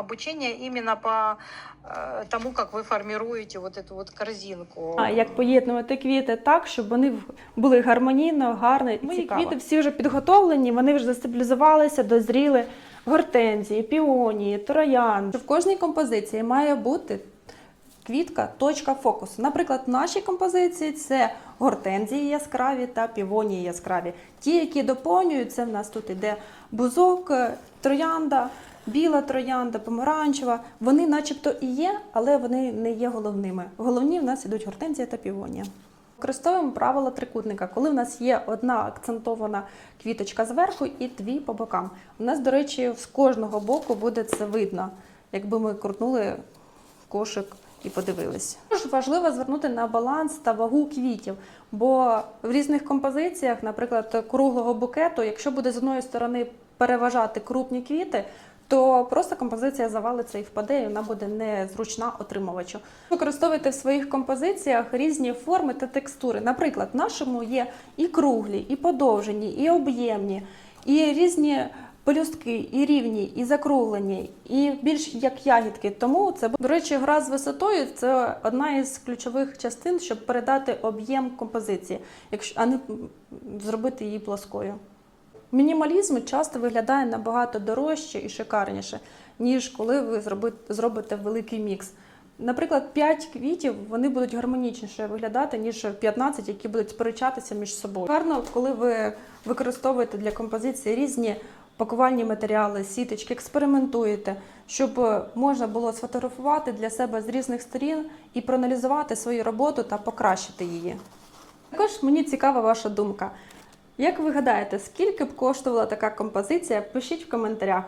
обучение именно по э, тому, как вы формируете вот эту вот корзинку. А як поєднувати квіти так, щоб вони в- були гармонійно, гарно і Мої цікаво. квіти всі вже підготовлені, вони вже застабілізувалися, дозріли. Гортензії, піонії, троянди. В кожній композиції має бути квітка, точка фокусу. Наприклад, в нашій композиції це гортензії яскраві та півонії яскраві. Ті, які доповнюють, це в нас тут іде бузок, е, троянда, біла троянда, помаранчева. Вони начебто і є, але вони не є головними. Головні в нас ідуть гортензія та півонія. Використовуємо правило трикутника, коли в нас є одна акцентована квіточка зверху і дві по бокам. У нас, до речі, з кожного боку буде це видно, якби ми крутнули кошик і подивились. Також важливо звернути на баланс та вагу квітів, бо в різних композиціях, наприклад, круглого букету, якщо буде з одної сторони переважати крупні квіти, то просто композиція завалиться і впаде, і вона буде незручна отримувачу. Використовуйте в своїх композиціях різні форми та текстури. Наприклад, в нашому є і круглі, і подовжені, і об'ємні, і різні пелюстки, і рівні, і закруглені, і більш як ягідки. Тому це до речі, гра з висотою це одна із ключових частин, щоб передати об'єм композиції, якщо а не зробити її плоскою. Мінімалізм часто виглядає набагато дорожче і шикарніше, ніж коли ви зробите великий мікс. Наприклад, 5 квітів вони будуть гармонічніше виглядати, ніж 15, які будуть сперечатися між собою. Гарно, коли ви використовуєте для композиції різні пакувальні матеріали, сіточки, експериментуєте, щоб можна було сфотографувати для себе з різних сторін і проаналізувати свою роботу та покращити її. Також мені цікава ваша думка. Як ви гадаєте, скільки б коштувала така композиція? Пишіть в коментарях.